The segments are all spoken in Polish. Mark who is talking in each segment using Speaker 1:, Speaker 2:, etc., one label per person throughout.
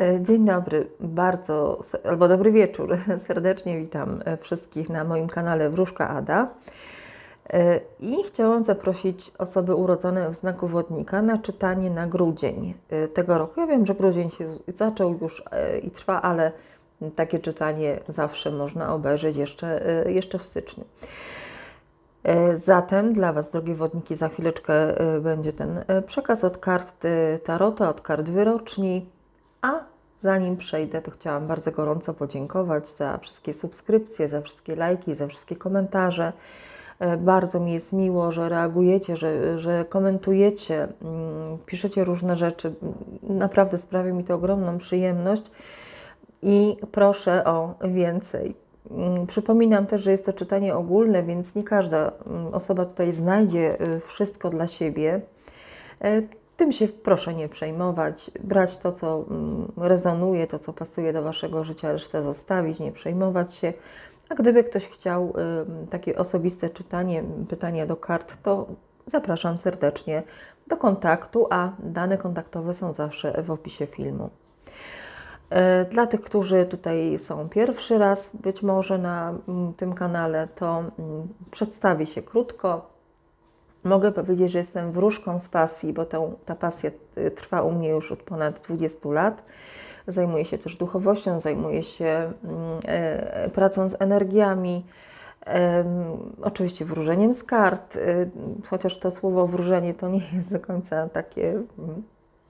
Speaker 1: E, Dzień dobry, bardzo, albo dobry wieczór. Serdecznie witam e, wszystkich na moim kanale Wróżka Ada. E, I chciałam zaprosić osoby urodzone w znaku wodnika na czytanie na grudzień tego roku. Ja wiem, że grudzień się zaczął już i trwa, ale takie czytanie zawsze można obejrzeć jeszcze, jeszcze w styczniu. Zatem dla Was, drogie wodniki, za chwileczkę będzie ten przekaz od kart Tarota, od kart wyroczni. Zanim przejdę, to chciałam bardzo gorąco podziękować za wszystkie subskrypcje, za wszystkie lajki, za wszystkie komentarze. E, Bardzo mi jest miło, że reagujecie, że, że komentujecie, mm, piszecie różne rzeczy. Naprawdę sprawia mi to ogromną przyjemność i proszę o więcej. Mm, Przypominam też, że jest to czytanie ogólne, więc nie każda mm, osoba tutaj znajdzie y, wszystko dla siebie. Tym się proszę nie przejmować, brać to, co mm, rezonuje, to, co pasuje do Waszego życia, resztę zostawić, nie przejmować się. A gdyby ktoś chciał takie osobiste czytanie, pytania do kart, to zapraszam serdecznie do kontaktu, a dane kontaktowe są zawsze w opisie filmu. E, Dla tych, którzy tutaj są pierwszy raz, być może na mm, tym kanale, to mm, przedstawię się krótko. Mogę powiedzieć, że jestem wróżką z pasji, bo tą, ta pasja y, trwa u mnie już od ponad 20 lat. Zajmuję się też duchowością, zajmuję się e, pracą z energiami, em, oczywiście wróżeniem z kart, y, chociaż to słowo wróżenie to nie jest do końca takie mm,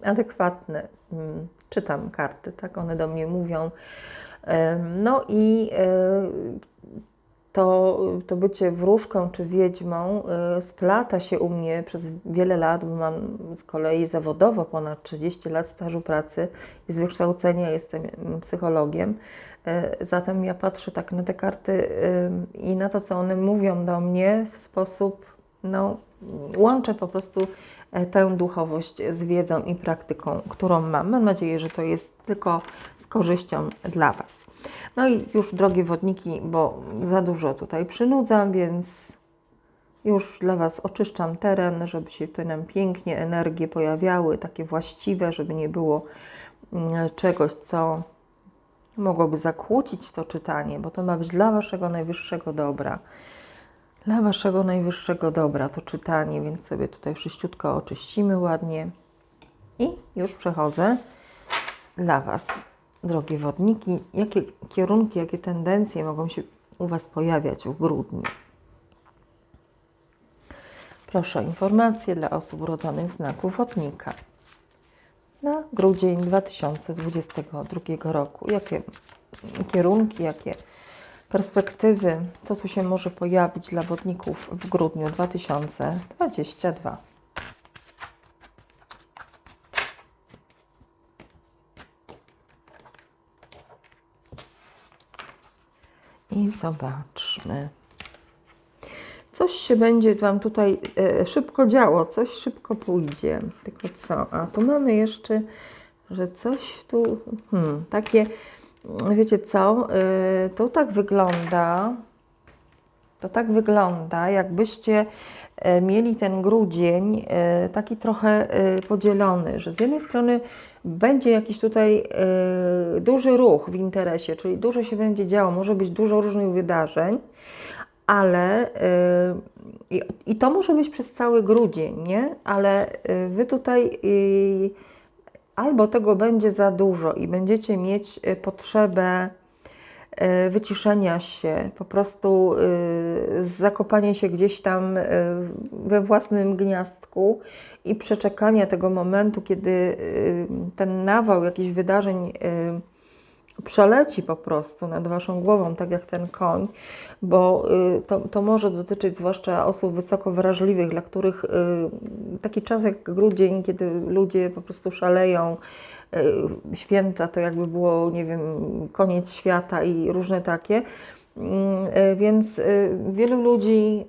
Speaker 1: adekwatne. Mm, Czytam karty, tak one do mnie mówią. No i e, to, to bycie wróżką czy wiedźmą y, splata się u mnie przez wiele lat, bo mam z kolei zawodowo ponad 30 lat stażu pracy i z wykształcenia jestem mm, psychologiem. Y, Zatem ja patrzę tak na te karty y, i na to, co one mówią do mnie w sposób, no, łączę po prostu tę duchowość z wiedzą i praktyką, którą mam. Mam nadzieję, że to jest tylko z korzyścią dla Was. No i już drogie wodniki, bo za dużo tutaj przynudzam, więc już dla Was oczyszczam teren, żeby się tutaj nam pięknie energie pojawiały, takie właściwe, żeby nie było mm, czegoś, co mogłoby zakłócić to czytanie, bo to ma być dla Waszego najwyższego dobra. Dla Waszego najwyższego dobra to czytanie, więc sobie tutaj wszyściutko oczyścimy ładnie. I już przechodzę dla Was, drogie wodniki, jakie kierunki, jakie tendencje mogą się u Was pojawiać w grudniu. Proszę o informacje dla osób urodzonych w znaku wodnika na grudzień 2022 roku. Jakie kierunki, jakie perspektywy, co tu się może pojawić dla wodników w grudniu 2022? I zobaczmy. Coś się będzie Wam tutaj e, szybko działo, coś szybko pójdzie. Tylko co? A tu mamy jeszcze, że coś tu, hmm, takie, wiecie co? E, to tak wygląda, to tak wygląda, jakbyście e, mieli ten grudzień e, taki trochę podzielony, że z jednej strony będzie jakiś tutaj duży ruch w interesie, czyli dużo się będzie działo, może być dużo różnych wydarzeń, ale y, i, to może być przez cały grudzień, nie? Ale y, wy tutaj y, albo tego będzie za dużo i będziecie mieć y, potrzebę y, wyciszenia się, po prostu y, zakopania się gdzieś tam we własnym gniazdku i przeczekania tego momentu, kiedy ten nawał jakichś wydarzeń przeleci po prostu nad Waszą głową, tak jak ten koń, bo y, to, to może dotyczyć zwłaszcza osób wysoko wrażliwych, dla których y, taki czas jak grudzień, kiedy ludzie po prostu szaleją, y, święta to jakby było, nie wiem, koniec świata i różne takie. Mm, y, Więc y, wielu ludzi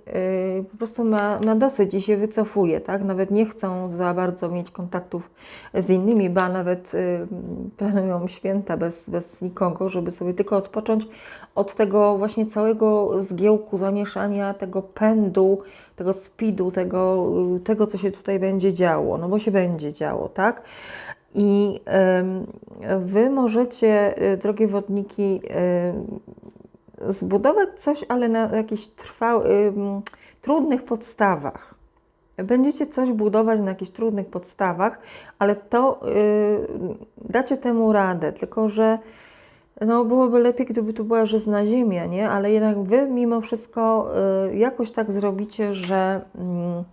Speaker 1: y, po prostu ma na dosyć i się wycofuje, tak? Nawet nie chcą za bardzo mieć kontaktów z innymi, ba nawet y, planują święta bez, bez nikogo, żeby sobie tylko odpocząć od tego właśnie całego zgiełku, zamieszania, tego pędu, tego speedu, tego, y, tego co się tutaj będzie działo, no bo się będzie działo, tak? I Wy możecie, y, drogie wodniki, y, zbudować coś, ale na jakichś trwałych, trudnych podstawach. Będziecie coś budować na jakichś trudnych podstawach, ale to y, dacie temu radę, tylko że no, byłoby lepiej, gdyby tu była żyzna ziemia, nie? Ale jednak Wy mimo wszystko y, jakoś tak zrobicie, że, mm, y,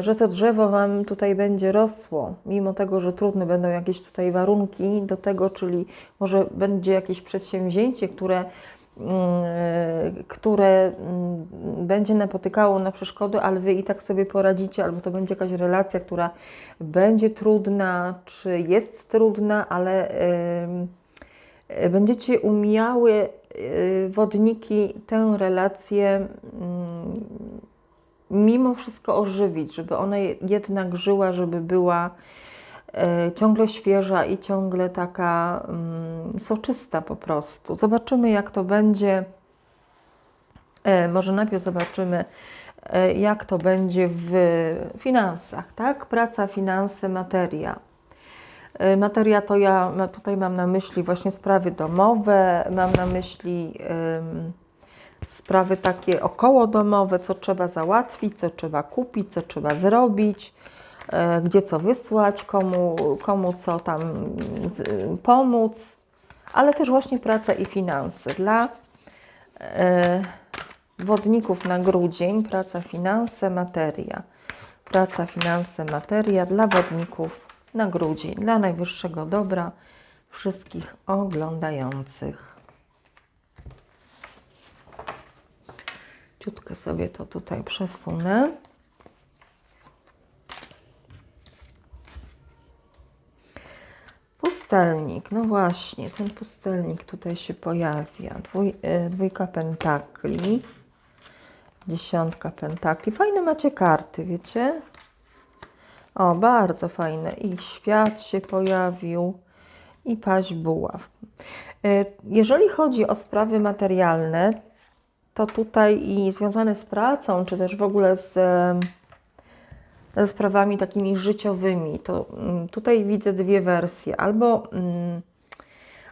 Speaker 1: że to drzewo Wam tutaj będzie rosło, mimo tego, że trudne będą jakieś tutaj warunki do tego, czyli może będzie jakieś przedsięwzięcie, które mm, które mm, będzie napotykało na przeszkody, ale Wy i tak sobie poradzicie, albo to będzie jakaś relacja, która będzie trudna, czy jest trudna, ale y, będziecie umiały y, wodniki tę relację mm, mimo wszystko ożywić, żeby ona jednak żyła, żeby była e, ciągle świeża i ciągle taka mm, soczysta po prostu. Zobaczymy, jak to będzie. E, Może najpierw zobaczymy, e, jak to będzie w finansach, tak? Praca, finanse, materia. Materia to ja tutaj mam na myśli właśnie sprawy domowe, mam na myśli sprawy takie okołodomowe, co trzeba załatwić, co trzeba kupić, co trzeba zrobić, e, gdzie co wysłać, komu, komu co tam pomóc, ale też właśnie praca i finanse. Dla e, wodników na grudzień, praca, finanse, materia. Praca, finanse, materia dla wodników na grudzień, dla najwyższego dobra wszystkich oglądających. Ciutkę sobie to tutaj przesunę. Pustelnik, no właśnie, ten pustelnik tutaj się pojawia. Dwój, e, dwójka pentakli, dziesiątka pentakli. Fajne macie karty, wiecie? O, bardzo fajne. I świat się pojawił, i paź buław. E, Jeżeli chodzi o sprawy materialne, to tutaj i związane z pracą, czy też w ogóle z, ze sprawami takimi życiowymi, to mm, tutaj widzę dwie wersje. Albo, mm,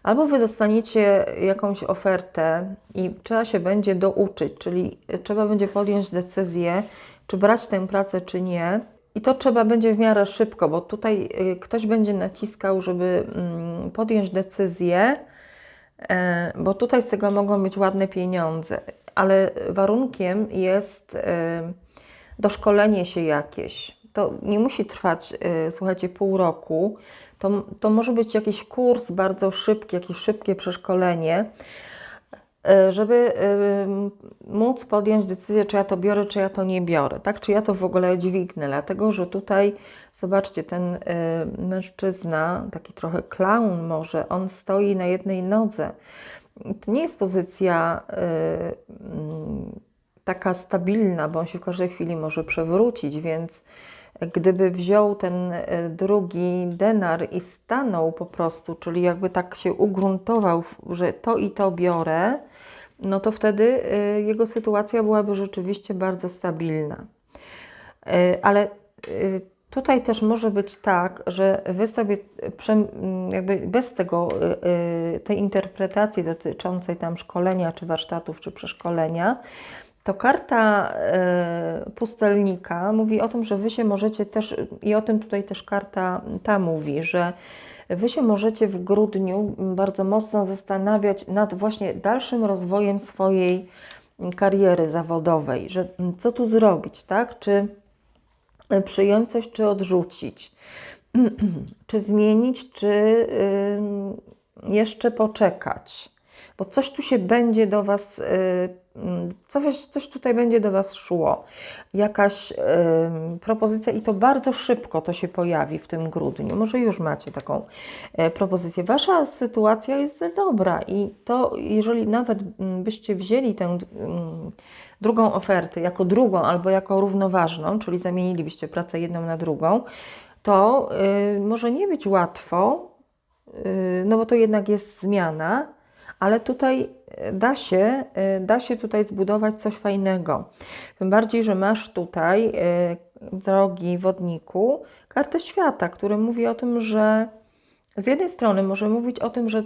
Speaker 1: albo Wy dostaniecie jakąś ofertę i trzeba się będzie douczyć, czyli trzeba będzie podjąć decyzję, czy brać tę pracę, czy nie. I to trzeba będzie w miarę szybko, bo tutaj y, ktoś będzie naciskał, żeby mm, podjąć decyzję, E, bo tutaj z tego mogą być ładne pieniądze, ale warunkiem jest e, doszkolenie się jakieś. To nie musi trwać, e, słuchajcie, pół roku. To, to może być jakiś kurs bardzo szybki, jakieś szybkie przeszkolenie, e, żeby móc podjąć decyzję, czy ja to biorę, czy ja to nie biorę, tak? Czy ja to w ogóle dźwignę, dlatego że tutaj, zobaczcie, ten mężczyzna, taki trochę klaun może, on stoi na jednej nodze. To nie jest pozycja mm, taka stabilna, bo on się w każdej chwili może przewrócić, więc gdyby wziął ten e, drugi denar i stanął po prostu, czyli jakby tak się ugruntował, że to i to biorę, no to wtedy e, jego sytuacja byłaby rzeczywiście bardzo stabilna. Ale tutaj też może być tak, że wy sobie prze- m, jakby bez tego, e, e, tej interpretacji dotyczącej tam szkolenia, czy warsztatów, czy przeszkolenia, to karta e, pustelnika mówi o tym, że wy się możecie też, i o tym tutaj też karta ta mówi, że wy się możecie w grudniu bardzo mocno zastanawiać nad właśnie dalszym rozwojem swojej kariery zawodowej, że mm, co tu zrobić, tak? Czy przyjąć coś, czy odrzucić, czy zmienić, czy jeszcze poczekać, bo coś tu się będzie do Was, y, ym, coś, coś tutaj będzie do Was szło, jakaś ym, propozycja i to bardzo szybko to się pojawi w tym grudniu. Może już macie taką e, propozycję. Wasza sytuacja jest dobra i to, jeżeli nawet mm, byście wzięli tę mm, drugą ofertę jako drugą albo jako równoważną, czyli zamienilibyście pracę jedną na drugą, to y, może nie być łatwo, y, no bo to jednak jest zmiana, ale tutaj e, da się, e, da się tutaj zbudować coś fajnego. Tym bardziej, że masz tutaj, e, drogi wodniku, kartę świata, który mówi o tym, że z jednej strony może mówić o tym, że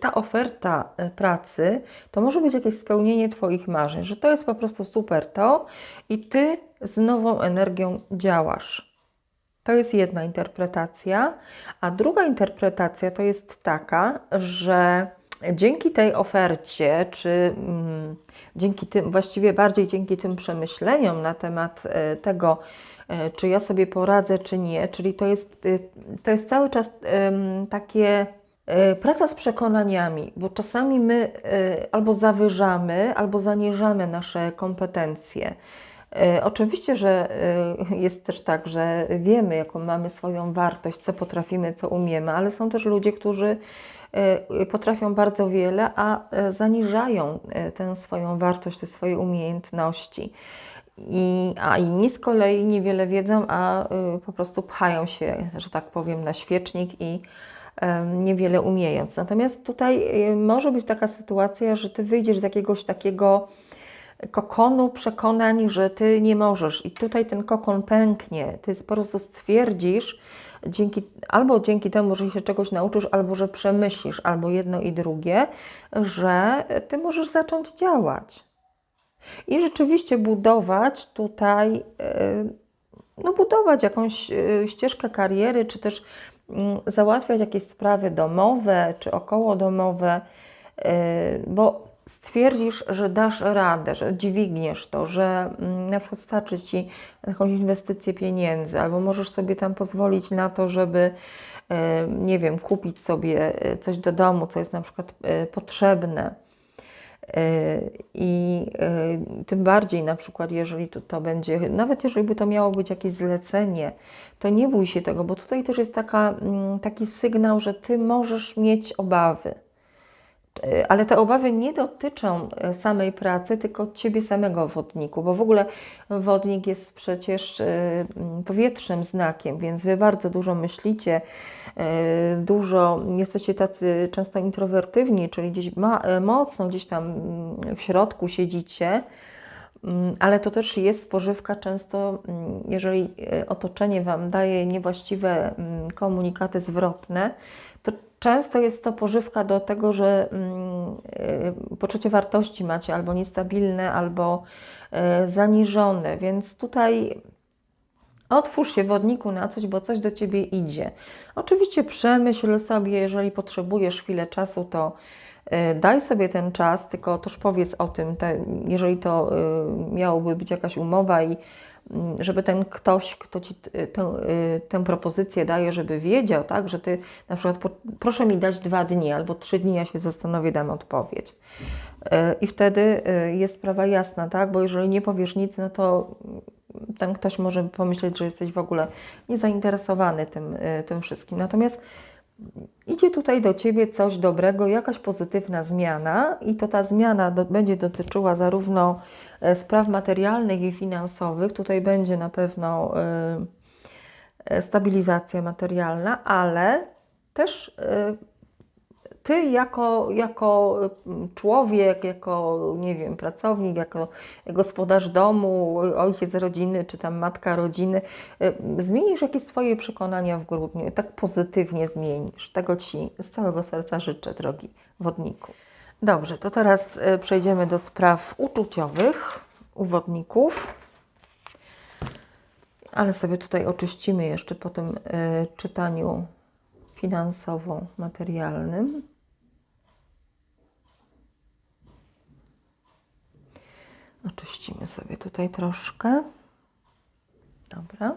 Speaker 1: ta oferta pracy to może być jakieś spełnienie Twoich marzeń, że to jest po prostu super to i Ty z nową energią działasz. To jest jedna interpretacja, a druga interpretacja to jest taka, że dzięki tej ofercie, czy mm, dzięki tym, właściwie bardziej dzięki tym przemyśleniom na temat e, tego, e, czy ja sobie poradzę, czy nie, czyli to jest, e, to jest cały czas takie praca z przekonaniami, bo czasami my albo zawyżamy, albo zaniżamy nasze kompetencje. E, Oczywiście, że e, jest też tak, że wiemy, jaką mamy swoją wartość, co potrafimy, co umiemy, ale są też ludzie, którzy e, potrafią bardzo wiele, a zaniżają tę swoją wartość, te swoje umiejętności. I, a inni z kolei niewiele wiedzą, a po prostu pchają się, że tak powiem, na świecznik i niewiele umiejąc. Natomiast tutaj może być taka sytuacja, że ty wyjdziesz z jakiegoś takiego kokonu przekonań, że ty nie możesz i tutaj ten kokon pęknie. Ty po prostu stwierdzisz, dzięki, albo dzięki temu, że się czegoś nauczysz, albo że przemyślisz, albo jedno i drugie, że ty możesz zacząć działać. I rzeczywiście budować tutaj, y, no budować jakąś y, ścieżkę kariery, czy też mm, załatwiać jakieś sprawy domowe, czy okołodomowe, y, bo stwierdzisz, że dasz radę, że dźwigniesz to, że mm, na przykład starczy Ci jakąś inwestycję pieniędzy, albo możesz sobie tam pozwolić na to, żeby, e, nie wiem, kupić sobie e, coś do domu, co jest na przykład e, potrzebne. I tym bardziej na przykład, jeżeli to, to będzie, nawet jeżeli by to miało być jakieś zlecenie, to nie bój się tego, bo tutaj też jest taka, mm, taki sygnał, że Ty możesz mieć obawy. E, Ale te obawy nie dotyczą e, samej pracy, tylko Ciebie samego wodniku, bo w ogóle wodnik jest przecież e, powietrznym znakiem, więc Wy bardzo dużo myślicie, dużo jesteście tacy często introwertywni, czyli gdzieś ma, mocno gdzieś tam w środku siedzicie, Mm, ale to też jest spożywka często, mm, jeżeli otoczenie Wam daje niewłaściwe mm, komunikaty zwrotne, często jest to pożywka do tego, że mm, e, poczucie wartości macie albo niestabilne, albo e, zaniżone, więc tutaj Otwórz się wodniku na coś, bo coś do ciebie idzie. Oczywiście przemyśl sobie, jeżeli potrzebujesz chwilę czasu, to y, daj sobie ten czas, tylko też powiedz o tym, jeżeli to miałoby być jakaś umowa i żeby ten ktoś, kto ci y, tę, y, tę propozycję daje, żeby wiedział, tak, że ty na przykład po, proszę mi dać dwa dni albo trzy dni, ja się zastanowię, dam odpowiedź. Y, I wtedy jest sprawa jasna, tak, bo jeżeli nie powiesz nic, no to ten ktoś może pomyśleć, że jesteś w ogóle niezainteresowany tym, tym wszystkim. Natomiast idzie tutaj do Ciebie coś dobrego, jakaś pozytywna zmiana i to ta zmiana do, będzie dotyczyła zarówno spraw materialnych i finansowych, tutaj będzie na pewno y, y, stabilizacja materialna, ale też ty jako, jako człowiek, jako, nie wiem, pracownik, jako gospodarz domu, ojciec rodziny, czy tam matka rodziny, zmienisz jakieś swoje przekonania w grudniu, tak pozytywnie zmienisz. Tego Ci z całego serca życzę, drogi wodniku. Dobrze, to teraz y, przejdziemy do spraw uczuciowych u wodników. Ale sobie tutaj oczyścimy jeszcze po tym y, czytaniu finansowo-materialnym. Oczyścimy sobie tutaj troszkę. Dobra.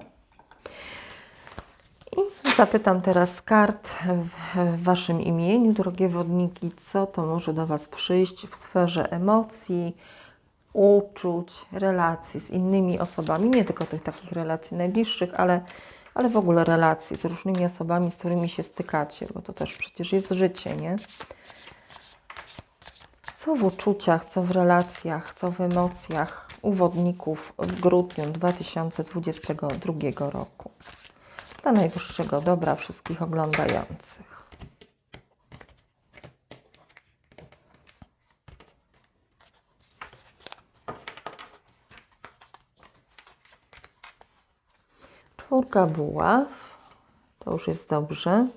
Speaker 1: I zapytam teraz kart w, Waszym imieniu, drogie wodniki, co to może do Was przyjść w sferze emocji, uczuć, relacji z innymi osobami, nie tylko tych takich relacji najbliższych, ale, ale w ogóle relacji z różnymi osobami, z którymi się stykacie, bo to też przecież jest życie, nie? Co w uczuciach, co w relacjach, co w emocjach u wodników w grudniu 2022 roku dla najwyższego dobra wszystkich oglądających. Czwórka buław, to już jest dobrze.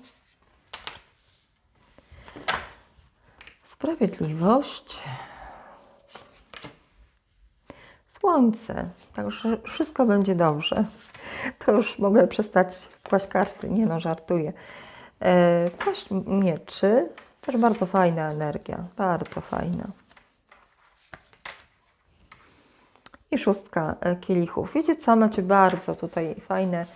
Speaker 1: Sprawiedliwość. Słońce, także wszystko będzie dobrze. To już mogę przestać kłaść karty. Nie no, żartuję. E, Kłaść mieczy. Też bardzo fajna energia. Bardzo fajna. I szóstka e, kielichów. Wiecie co, macie bardzo tutaj fajne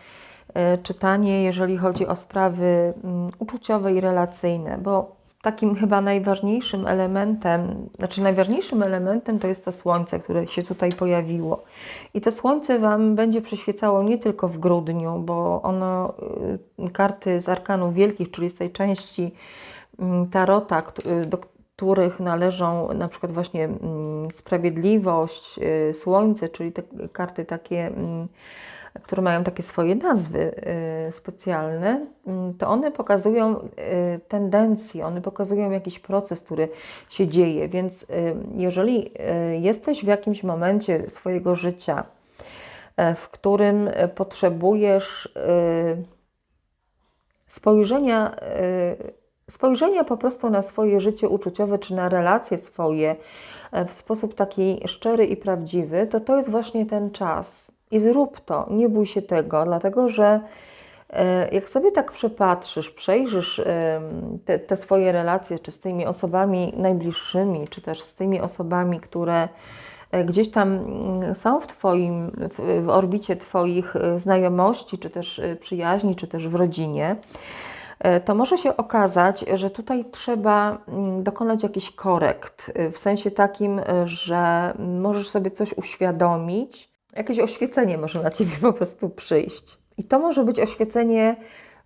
Speaker 1: e, czytanie, jeżeli chodzi o sprawy mm, uczuciowe i relacyjne, bo takim chyba najważniejszym elementem, znaczy najważniejszym elementem to jest to słońce, które się tutaj pojawiło. I to słońce Wam będzie przyświecało nie tylko w grudniu, bo ono, y, karty z arkanów wielkich, czyli z tej części mm, tarota, y, do których należą na przykład właśnie mm, sprawiedliwość, y, słońce, czyli te karty takie, mm, które mają takie swoje nazwy y, specjalne, mm, to one pokazują y, tendencje, one pokazują jakiś proces, który się dzieje. Więc y, jeżeli jesteś w jakimś momencie swojego życia, e, w którym potrzebujesz spojrzenia, spojrzenia po prostu na swoje życie uczuciowe czy na relacje swoje e, w sposób taki szczery i prawdziwy, to to jest właśnie ten czas. I zrób to, nie bój się tego, dlatego że e, jak sobie tak przepatrzysz, przejrzysz te, te swoje relacje, czy z tymi osobami najbliższymi, czy też z tymi osobami, które e, gdzieś tam mm, są w Twoim, w, orbicie Twoich e, znajomości, czy też przyjaźni, czy też w rodzinie, to może się okazać, że tutaj trzeba mm, dokonać jakichś korekt, w sensie takim, że możesz sobie coś uświadomić, jakieś oświecenie może na Ciebie po prostu przyjść. I to może być oświecenie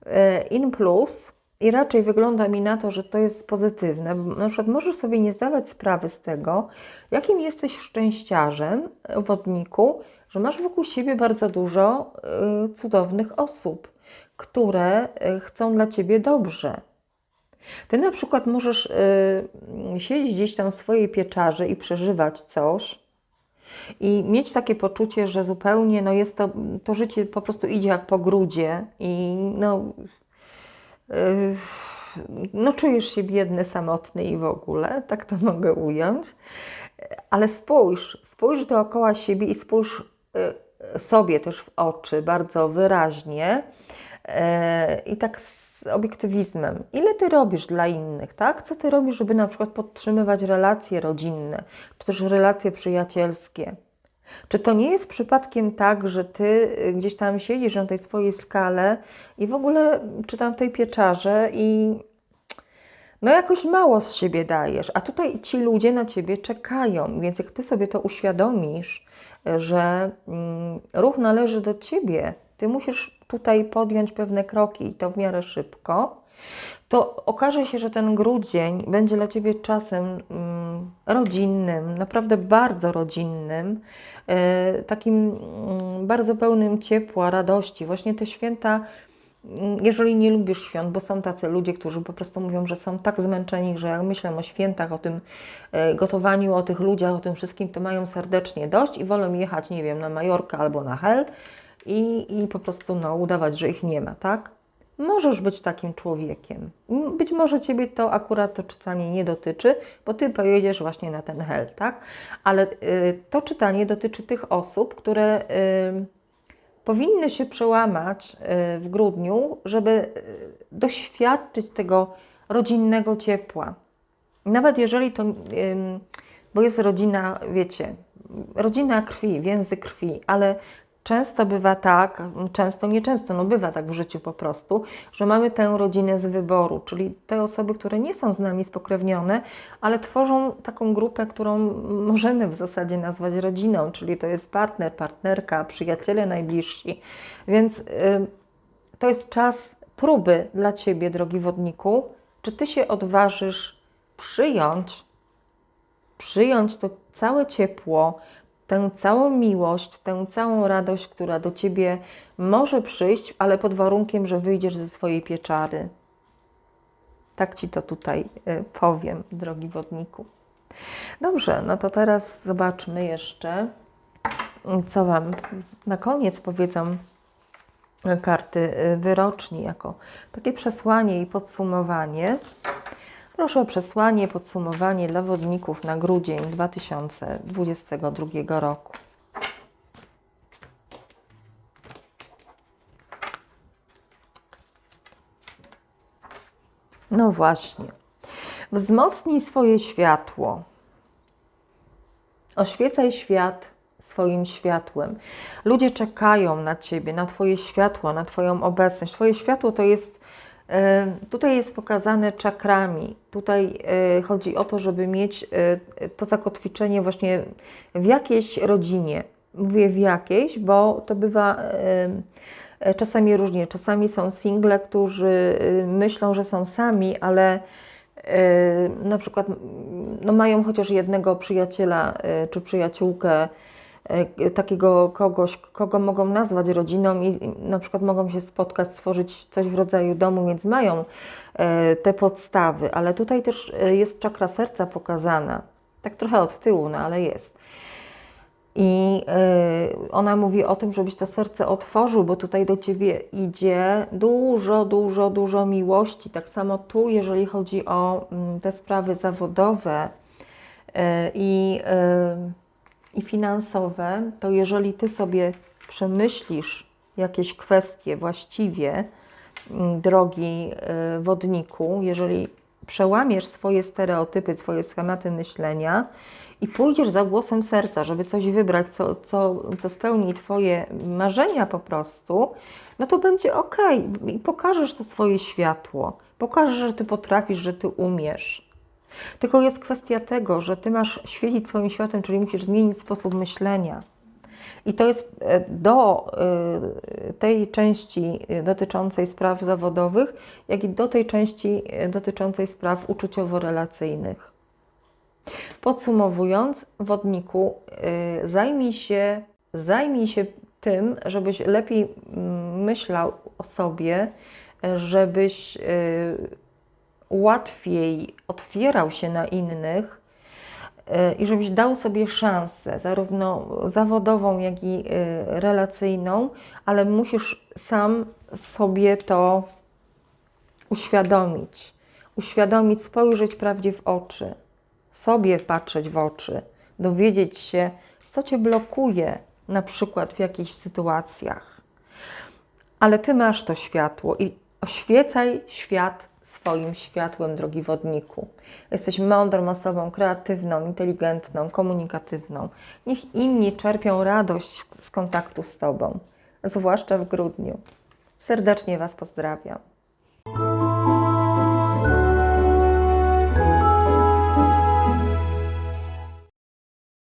Speaker 1: e, in plus i raczej wygląda mi na to, że to jest pozytywne. Na przykład możesz sobie nie zdawać sprawy z tego, jakim jesteś szczęściarzem, e, wodniku, że masz wokół siebie bardzo dużo e, cudownych osób, które chcą dla Ciebie dobrze. Ty na przykład możesz siedzieć gdzieś tam w swojej pieczarze i przeżywać coś, i mieć takie poczucie, że zupełnie no jest to, to życie po prostu idzie jak po grudzie i no, yy, no czujesz się biedny, samotny i w ogóle, tak to mogę ująć. Ale spójrz, spójrz dookoła siebie i spójrz yy, sobie też w oczy bardzo wyraźnie i tak z obiektywizmem. Ile ty robisz dla innych, tak? Co ty robisz, żeby na przykład podtrzymywać relacje rodzinne, czy też relacje przyjacielskie? Czy to nie jest przypadkiem tak, że ty y, gdzieś tam siedzisz na tej swojej skale i w ogóle czy tam w tej pieczarze i no jakoś mało z siebie dajesz, a tutaj ci ludzie na ciebie czekają, więc jak ty sobie to uświadomisz, że mm, ruch należy do ciebie, ty musisz tutaj podjąć pewne kroki i to w miarę szybko, to okaże się, że ten grudzień będzie dla Ciebie czasem mm, rodzinnym, naprawdę bardzo rodzinnym, e, takim mm, bardzo pełnym ciepła, radości. Właśnie te święta, mm, jeżeli nie lubisz świąt, bo są tacy ludzie, którzy po prostu mówią, że są tak zmęczeni, że jak myślę o świętach, o tym e, gotowaniu, o tych ludziach, o tym wszystkim, to mają serdecznie dość i wolą jechać, nie wiem, na Majorkę albo na Hel i, i po prostu no, udawać, że ich nie ma, tak? Możesz być takim człowiekiem. Być może Ciebie to akurat to czytanie nie dotyczy, bo Ty pojedziesz właśnie na ten hel, tak? Ale y, to czytanie dotyczy tych osób, które y, powinny się przełamać y, w grudniu, żeby y, doświadczyć tego rodzinnego ciepła. Nawet jeżeli to, ym, bo jest rodzina, wiecie, rodzina krwi, więzy krwi, ale często bywa tak, często, nieczęsto, no bywa tak w życiu po prostu, że mamy tę rodzinę z wyboru, czyli te osoby, które nie są z nami spokrewnione, ale tworzą taką grupę, którą możemy w zasadzie nazwać rodziną, czyli to jest partner, partnerka, przyjaciele najbliżsi. Więc y, to jest czas próby dla Ciebie, drogi wodniku, czy Ty się odważysz przyjąć, przyjąć to całe ciepło, tę całą miłość, tę całą radość, która do Ciebie może przyjść, ale pod warunkiem, że wyjdziesz ze swojej pieczary. Tak Ci to tutaj y, powiem, drogi wodniku. Dobrze, no to teraz zobaczmy jeszcze, co Wam na koniec powiedzą karty y, wyroczni jako takie przesłanie i podsumowanie. Proszę o przesłanie, podsumowanie dla wodników na grudzień 2022 roku. No właśnie. Wzmocnij swoje światło. Oświecaj świat swoim światłem. Ludzie czekają na Ciebie, na Twoje światło, na Twoją obecność. Twoje światło to jest, tutaj jest pokazane czakrami. Tutaj e, chodzi o to, żeby mieć e, to zakotwiczenie właśnie w jakiejś rodzinie. Mówię w jakiejś, bo to bywa czasami różnie. Czasami są single, którzy myślą, że są sami, ale na przykład no mają chociaż jednego przyjaciela czy przyjaciółkę, takiego kogoś, kogo mogą nazwać rodziną i na przykład mogą się spotkać, stworzyć coś w rodzaju domu, więc mają te podstawy, ale tutaj też jest czakra serca pokazana, tak trochę od tyłu, no ale jest. I ona mówi o tym, żebyś to serce otworzył, bo tutaj do ciebie idzie dużo, dużo, dużo miłości. Tak samo tu, jeżeli chodzi o te sprawy zawodowe i, i finansowe, to jeżeli ty sobie przemyślisz jakieś kwestie właściwie, drogi wodniku, jeżeli przełamiesz swoje stereotypy, swoje schematy myślenia i pójdziesz za głosem serca, żeby coś wybrać, co, co, co spełni Twoje marzenia po prostu, no to będzie ok. I pokażesz to swoje światło. Pokażesz, że Ty potrafisz, że Ty umiesz. Tylko jest kwestia tego, że Ty masz świecić swoim światłem, czyli musisz zmienić sposób myślenia. I to jest e, do e, tej części dotyczącej spraw zawodowych, jak i do tej części e, dotyczącej spraw uczuciowo-relacyjnych. Podsumowując, wodniku, zajmij się, zajmij się tym, żebyś lepiej mm, myślał o sobie, żebyś łatwiej otwierał się na innych i żebyś dał sobie szansę, zarówno zawodową, jak i relacyjną, ale musisz sam sobie to uświadomić. Uświadomić, spojrzeć prawdzie w oczy, sobie patrzeć w oczy, dowiedzieć się, co cię blokuje, na przykład w jakichś sytuacjach. Ale ty masz to światło i oświecaj świat swoim światłem, drogi wodniku. Jesteś mądrą osobą, kreatywną, inteligentną, komunikatywną. Niech inni czerpią radość z kontaktu z Tobą, zwłaszcza w grudniu. Serdecznie Was pozdrawiam.